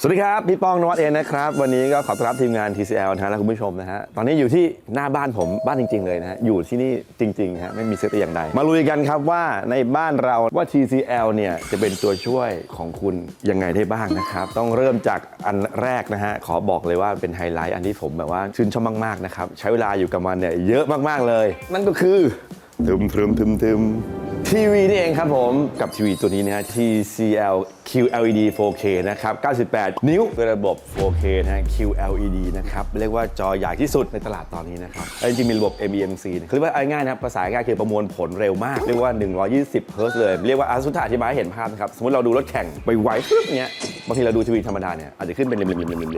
สวัสดีครับ พี่ป้องนวัดเองนะครับ วันนี้ก็ขอต้อนรับทีมงาน TCL นะฮะและคุณผู้ชมนะฮะ ตอนนี้อยู่ที่หน้าบ้านผมบ้านจริง ๆ เลยนะฮะ อยู่ที่นี่จริงๆฮะไม่มีเซตอย่างใด มาลุยกันครับว่าในบ้านเราว่า TCL เนี่ยจะเป็นตัวช่วยของคุณยังไงได้บ้างนะครับ ต้องเริ่มจากอันแรกนะฮะ ขอบอกเลยว่าเป็นไฮไลท์อันที่ผมแบบว่าชื่นชอบมากๆนะครับใช้เวลาอยู่กับมันเนี่ยเยอะมากๆเลย นั่นก็คือทึมทึมทึมทึม ทีวีนี่เองครับผมกับทีวีตัวนี้นะฮะ TCL QLED 4K นะครับ 98 นิ้วเป็นระบบ 4K นะฮะ QLED นะครับ เรียกว่าจอใหญ่ที่สุดในตลาดตอนนี้นะครับจริงๆมีระบบ MEMC นะคือเรียกว่าง่ายนะครับภาษาง่ายคือประมวลผลเร็วมาก เรียกว่า 120 เฮิร์ตเลย เรียกว่าอาสุธาอธิบายเห็นภาพนะครับ สมมติเราดูรถแข่งไปไวปึ๊บเนี้ยบางทีเราดูทีวีธรรมดาเนี่ยอาจจะขึ้นเป็นเหลี่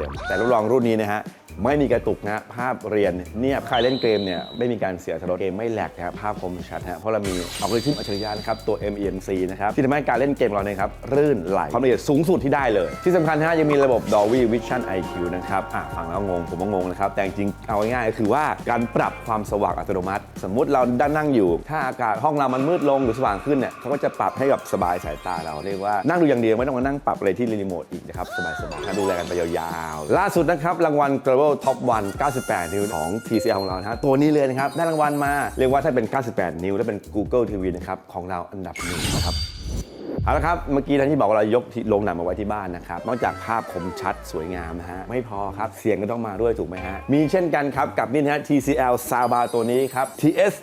ยมๆๆๆแต่รับรองรุ่นนี้นะฮะ ไม่มีกระตุกนะภาพเรียนเนี่ยใครเล่นเกมเนี่ยไม่มีการเสียสลดเกมไม่แหลกนะครับภาพคมชัดฮะเพราะเรามีอัลกอริทึมอัจฉริยะนะครับตัว MEMC นะครับที่ทำให้การเล่นเกมเราเนี่ยครับรื่นไหลความละเอียดสูงสุดที่ได้เลย ที่สำคัญนะฮะยังมีระบบ Dolby Vision IQ นะครับอะฟังแล้วงงผมก็งงนะครับแต่จริงเอาง่ายๆก็คือว่าการปรับความสว่างอัตโนมัติ สมมุติเราด้านนั่งอยู่ ถ้าอากาศห้องเรามันมืดลงหรือสว่างขึ้นเนี่ยเขาก็จะปรับให้กับสบายสายตาเราเรียกว่านั่งดูอย่างเดียวไม่ต้องมานั่งปรับอะไรที่รีโมทอีกนะครับสบายๆดูแลกันไปยาวๆล่าสุดนะครับรางวัล Global Top 1 98 นิ้วของ TCL ของเรานะฮะตัวนี้เลยนะครับ ได้รางวัลมา เรียกว่าถ้าเป็น 98 นิ้ว และเป็น Google TV นะครับ ของเราอันดับหนึ่งนะครับเอาละครับ เมื่อกี้ท่านที่บอกว่าเรายกโรงหนังมาไว้ที่บ้านนะครับ นอกจากภาพคมชัดสวยงามนะฮะ ไม่พอครับ เสียงก็ต้องมาด้วยถูกไหมฮะ มีเช่นกันครับ กับนี่นะฮะ TCL Soundbar ตัวนี้ครับ TS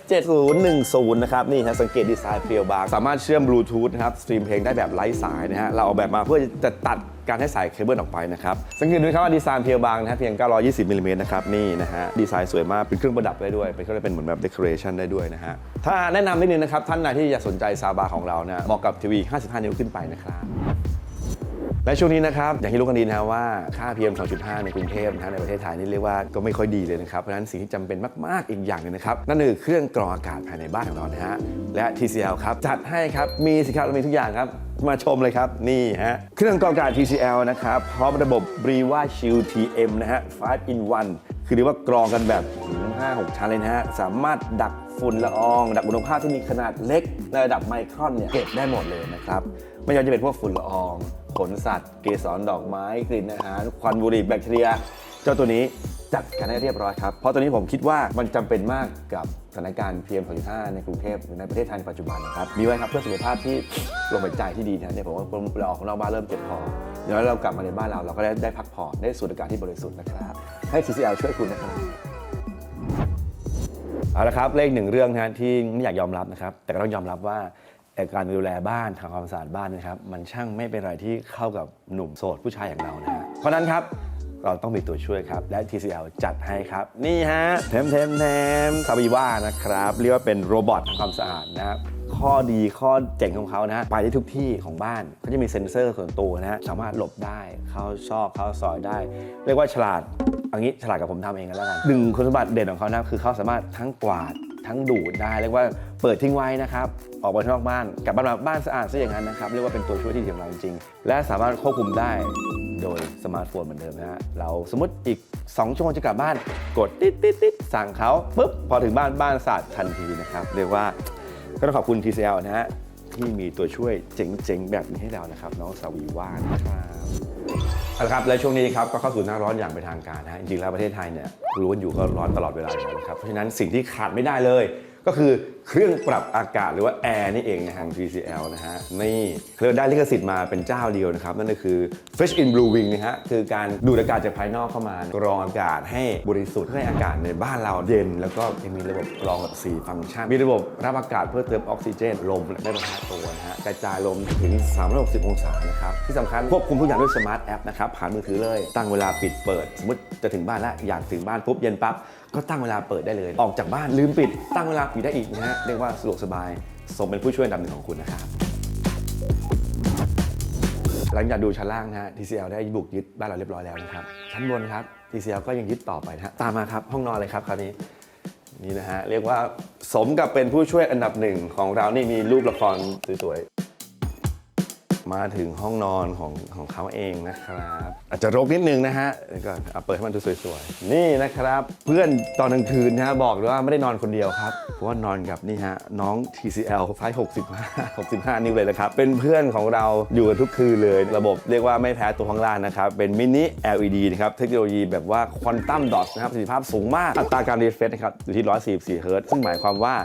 7010นะครับ นี่ฮะสังเกตดีไซน์เปรียวบาง สามารถเชื่อมบลูทูธนะครับ สตรีมเพลงได้แบบไร้สายนะฮะ เราออกแบบมาเพื่อจะตัด การให้สายเคเบิลออกไปนะครับสังเกตดูครับว่าดีไซน์เพียวบางนะฮะเพียง 920มิลลิเมตรนะครับนี่นะฮะดีไซน์สวยมากเป็นเครื่องประดับได้ด้วย เป็นเครื่องเป็นเหมือนแบบเดคอเรชันได้ด้วยนะฮะถ้าแนะนำนิดนึงนะครับท่านไหนที่อยากสนใจซาบาของเราเนี่ยเหมาะกับทีวี 55 นิ้วขึ้นไปนะครับ และช่วงนี้นะครับอย่างที่รู้กันดีนะว่าค่า PM 2.5 ในกรุงเทพนะฮะในประเทศไทยนี่เรียกว่าก็ไม่ค่อยดีเลยนะครับ เพราะฉะนั้นสิ่งที่จำเป็นมาก ๆ อีกอย่างหนึงนะครับ นั่นคือเครื่องกรองอากาศภายในบ้านของเรานะฮะและ TCL ครับ จัดให้ครับ มีสิครับเรามีทุกอย่างครับ มาชมเลยครับ นี่ฮะเครื่องกรองอากาศ TCL นะครับพร้อมระบบ b r e w a Shield TM นะฮะ5 in 1คือเรียกว่ากรองกันแบบ5 6ชั้นเลยนะฮะสามารถดักฝุ่นละออง ดักอุณหภาพที่มีขนาดเล็กในระดับไมครอนเนี่ยเก็บได้หมดเลยนะครับไม่ว่าจะเป็นพวกฝุ่นละออง ขนสัตว์เกสรดอกไม้กลิ่นอาหารควันบุหรี่แบคทีเรีย เจ้าตัวนี้จัดการให้เรียบร้อยครับ เพราะตัวนี้ผมคิดว่ามันจำเป็นมากกับสถานการณ์ PM 2.5 ในกรุงเทพหรือในประเทศไทยในปัจจุบันนะครับ มีไว้ครับเพื่อสุขภาพที่ลมหายใจที่ดีนะเนี่ยผมว่าเราออกข้างนอกบ้านเริ่มเจ็บคอเดี๋ยวเรากลับมาในบ้านเราเราก็ได้ได้พักผ่อนได้สูดอากาศที่บริสุทธิ์นะครับ ให้ TCL ช่วยคุณนะครับเอาละครับเลขหนึ่งเรื่องนะที่ไม่อยากยอมรับนะครับ แต่ก็ต้องยอมรับว่า ไอการดูแลบ้านทำความสะอาดบ้านนะครับ มันช่างไม่เป็นอะไรที่เข้ากับหนุ่มโสดผู้ชายอย่างเรานะฮะเพราะนั้นครับเราต้องมีตัวช่วยครับ และ TCL จัดให้ครับ นี่ฮะเทมเทมเทมซาบีว่านะครับ เรียกว่าเป็นโรบอททำความสะอาดนะครับข้อดีข้อเจ๋งของเขานะฮะไปได้ทุกที่ของบ้านเขาจะมีเซ็นเซอร์ส่วนตัวนะฮะสามารถหลบได้ เข้าซอกเข้าซอยได้ เรียกว่าฉลาดเอางี้ฉลาดกับผมทำเองกันแล้วกันหนึ่งคุณสมบัติเด่นของเขานะคือเขาสามารถทั้งกวาด ทั้งดูดได้เรียกว่าเปิดทิ้งไว้นะครับออกไปนอกบ้านกลับบ้านมาบ้านสะอาดซะอย่างนั้นนะครับเรียกว่าเป็นตัวช่วยที่ดีของเราจริงๆและสามารถควบคุมได้โดยสมาร์ทโฟนเหมือนเดิมนะฮะเราสมมติอีก2ชั่วโมงจะกลับบ้าน กดติ๊ดติ๊ดติ๊ดสั่งเขาปุ๊บพอถึงบ้านบ้านสะอาดทันทีนะครับเรียกว่าก็ต้องขอบคุณ TCL นะฮะที่มีตัวช่วยเจ๋งๆแบบนี้ให้เรานะครับ น้องสวีว่านะครับ เอาละครับและช่วงนี้ครับก็เข้าสู่หน้าร้อนอย่างเป็นทางการนะฮะจริงๆแล้วประเทศไทยเนี่ยรู้กันอยู่ก็ร้อนตลอดเวลาอยู่แล้วนะครับเพราะฉะนั้นสิ่งที่ขาดไม่ได้เลย ก็คือ เครื่องปรับอากาศหรือว่าแอร์นี่เองนะฮะของ TCL นะฮะ นี่เคยได้ลิขสิทธิ์มาเป็นเจ้าเดียวนะครับ นั่นก็คือ Fresh in Blue Wing นะฮะ คือการดูดอากาศจากภายนอกเข้ามากรองอากาศให้บริสุทธิ์ให้อากาศในบ้านเราเย็น แล้วก็ยังมีระบบกรองแบบ4ฟังก์ชัน มีระบบรับอากาศเพื่อเติมออกซิเจนลมได้ประทะตัวนะฮะกระจายลมถึง 360 องศานะครับที่สำคัญควบคุมทุกอย่างด้วยสมาร์ทแอปนะครับผ่านมือถือเลยตั้งเวลาปิดเปิดสมมติจะถึงบ้านแล้วอยากถึงบ้านปุ๊บเย็นปั๊บก็ตั้งเวลาเปิดได้เลย ออกจากบ้านลืมปิด ตั้งเวลาปิดได้อีกนะฮะเรียกว่าสะดวกสบาย สมเป็นผู้ช่วยอันดับหนึ่งของคุณนะครับ หลังจากดูชั้นล่างนะฮะ TCL ได้บุกยึดบ้านเราเรียบร้อยแล้วนะครับ ชั้นบนครับ TCL ก็ยังยึดต่อไปนะฮะ ตามมาครับ ห้องนอนเลยครับคราวนี้ นี่นะฮะ เรียกว่าสมกับเป็นผู้ช่วยอันดับหนึ่งของเรา นี่มีรูปละครสวย มาถึงห้องนอนของของเขาเองนะครับ อาจจะรกนิดนึงนะฮะเดี๋ยวก่อนเอาเปิดให้มันดูสวยๆ นี่นะครับ เพื่อนตอนกลางคืนนะฮะบอกเลยว่าไม่ได้นอนคนเดียวครับ เพราะว่านอนกับนี่ฮะน้อง TCL ไฟ65 65 นิ้วเลยนะครับ เป็นเพื่อนของเราอยู่กันทุกคืนเลย ระบบเรียกว่าไม่แพ้ตัวข้างล่างนะครับ เป็นมินิ LED นะครับ เทคโนโลยีแบบว่าควอนตัมดอทนะครับประสิทธิภาพสูงมาก อัตราการรีเฟรชนะครับอยู่ที่ 144เฮิร์ตซ์ซึ่งหมายความว่า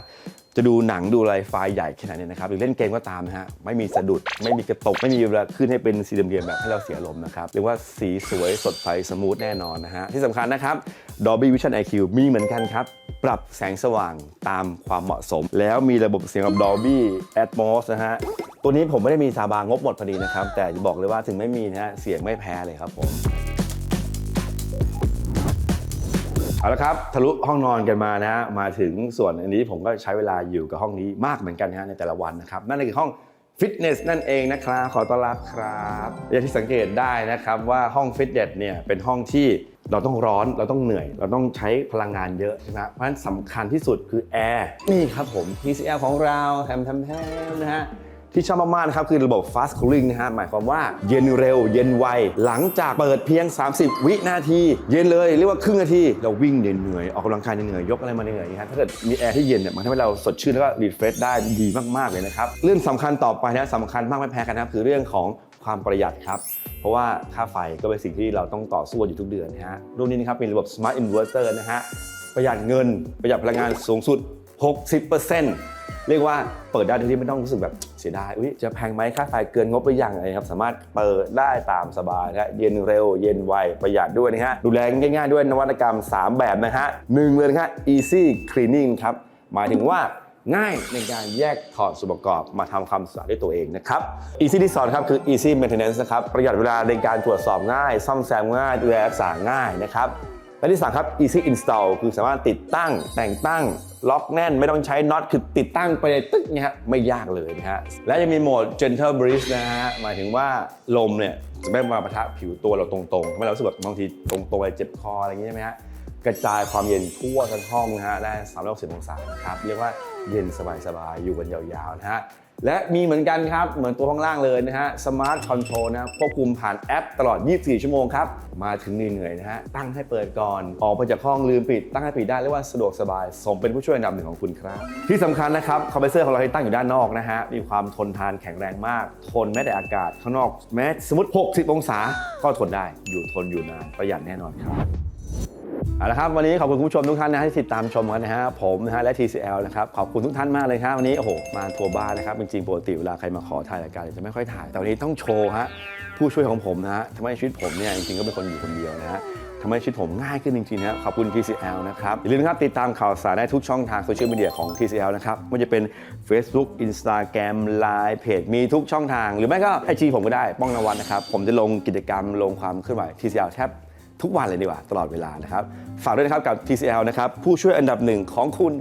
จะดูหนังดูอะไรไฟล์ใหญ่ขนาดนี้นะครับหรือเล่นเกมก็ตามนะฮะไม่มีสะดุดไม่มีกระตก ไม่มีเวลาขึ้นให้เป็นสีเหลี่ยมๆแบบให้เราเสียลมณ์นะครับเรียกว่าสีสวยสดใสสมูทแน่นอนนะฮะที่สำคัญนะครับ Dolby Vision IQ มีเหมือนกันครับ ปรับแสงสว่างตามความเหมาะสม แล้วมีระบบเสียงแบบ Dolby Atmos นะฮะตัวนี้ผมไม่ได้มีซาบางงบหมดพอดีนะครับแต่จะบอกเลยว่าถึงไม่มีนะฮะเสียงไม่แพ้เลยครับผม เอาละครับทะลุห้องนอนกันมานะฮะมาถึงส่วนอันนี้ผมก็ใช้เวลาอยู่กับห้องนี้มากเหมือนกันนะฮะในแต่ละวันนะครับนั่นคือห้องฟิตเนสนั่นเองนะครับขอต้อนรับครับอย่างที่สังเกตได้นะครับว่าห้องฟิตเนสเนี่ยเป็นห้องที่เราต้องร้อนเราต้องเหนื่อย เราต้องใช้พลังงานเยอะใช่ไหมเพราะฉะนั้นสำคัญที่สุดคือแอร์นี่ครับผม TCL ของเราแถมแถมแถมนะฮะ ที่ชอบมากๆนะครับคือระบบ fast cooling นะฮะหมายความว่าเย็นเร็ว เย็นไว หลังจากเปิดเพียง 30 วินาที เย็นเลยเรียกว่าครึ่งนาที เราวิ่งเหนื่อยๆออกกำลังกายเหนื่อยๆยกอะไรมาเหนื่อยๆนะฮะถ้าเกิดมีแอร์ที่เย็นเนี่ยมันทำให้เราสดชื่นแล้วก็รีเฟรชได้ดีมากๆเลยนะครับเรื่องสำคัญต่อไปนะสำคัญมากไม่แพ้กันนะครับคือเรื่องของความประหยัดครับเพราะว่าค่าไฟก็เป็นสิ่งที่เราต้องต่อสู้อยู่ทุกเดือนนะฮะ รุ่นนี้นะครับเป็นระบบ smart inverter นะฮะ ประหยัดเงิน ประหยัดพลังงานสูงสุด 60%เรียกว่าเปิดได้โดยที่ไม่ต้องรู้สึกแบบ เสียดายอุ๊ยจะแพงไหมค่าไฟเกินงบหรือยังอะไรครับ สามารถเปิดได้ตามสบายนะเย็นเร็วเย็นไวประหยัดด้วยนะฮะดูแลง่ายๆด้วยนวัตกรรม 3 แบบนะฮะหนึ่งเลยนะฮะ easy cleaning ครับหมายถึงว่าง่ายในการแยกถอดส่วนประกอบมาทำความสะอาดด้วยตัวเองนะครับ easy ที่สอนครับคือ easy maintenance นะครับ ประหยัดเวลาในการตรวจสอบง่าย ซ่อมแซมง่าย ดูแลรักษาง่ายนะครับ และที่สามครับ easy install คือสามารถติดตั้งแต่งตั้งล็อกแน่นไม่ต้องใช้น็อตคือติดตั้งไปเลยตึ๊กเนี่ยฮะไม่ยากเลยนะฮะและยังมีโหมด gentle breeze นะฮะหมายถึงว่าลมเนี่ยจะไม่มาปะทะผิวตัวเราตรงๆทำให้เรารู้สึกแบบบางทีตรงๆไปเจ็บคออะไรอย่างงี้ใช่ไหมฮะกระจายความเย็นทั่วทั้งห้องนะฮะได้360องศานะครับเรียกว่าเย็นสบายๆอยู่กันยาวๆนะฮะ และมีเหมือนกันครับ เหมือนตัวข้างล่างเลยนะฮะสมาร์ทคอนโทรลนะควบคุมผ่านแอปตลอด 24 ชั่วโมงครับ มาถึงเหนื่อยๆนะฮะ ตั้งให้เปิดก่อน ออกไปจากห้องลืมปิด ตั้งให้ปิดได้เรียกว่าสะดวกสบาย สมเป็นผู้ช่วยอันดับหนึ่งของคุณครับ ที่สำคัญนะครับคอมเพรสเซอร์ของเราที่ตั้งอยู่ด้านนอกนะฮะ มีความทนทานแข็งแรงมาก ทนแม้แต่อากาศข้างนอกแม้สมมติ 60 องศาก็ทนได้อยู่ทนอยู่นานประหยัดแน่นอนครับ เอาละครับวันนี้ขอบคุณคุณผู้ชมทุกท่านนะที่ติดตามชมกันนะฮะผมนะฮะและ TCL นะครับขอบคุณทุกท่านมากเลยครับวันนี้โอ้โหมาทัวร์บ้านนะครับจริงๆปกติเวลาใครมาขอถ่ายรายการจะไม่ค่อยถ่าย แต่วันนี้ต้องโชว์ฮะผู้ช่วยของผมนะฮะทำให้ชีวิตผมเนี่ยจริงๆก็เป็นคนอยู่คนเดียวนะฮะทำให้ชีวิตผมง่ายขึ้นจริงๆนะขอบคุณ TCL นะครับ อย่าลืมนะครับติดตามข่าวสารได้ทุกช่องทางโซเชียลมีเดียของ TCL นะครับไม่ว่าจะเป็น Facebook Instagram Line เพจมีทุกช่องทาง หรือไม่ก็ไอจีผมก็ได้ป้องนวัดนะครับผมจะลงกิจกรรมลงความเคลื่อนไหว TCL แทบ ทุกวันเลยดีกว่าตลอดเวลานะครับ ฝากด้วยนะครับกับ TCL นะครับผู้ช่วยอันดับหนึ่งของคุณ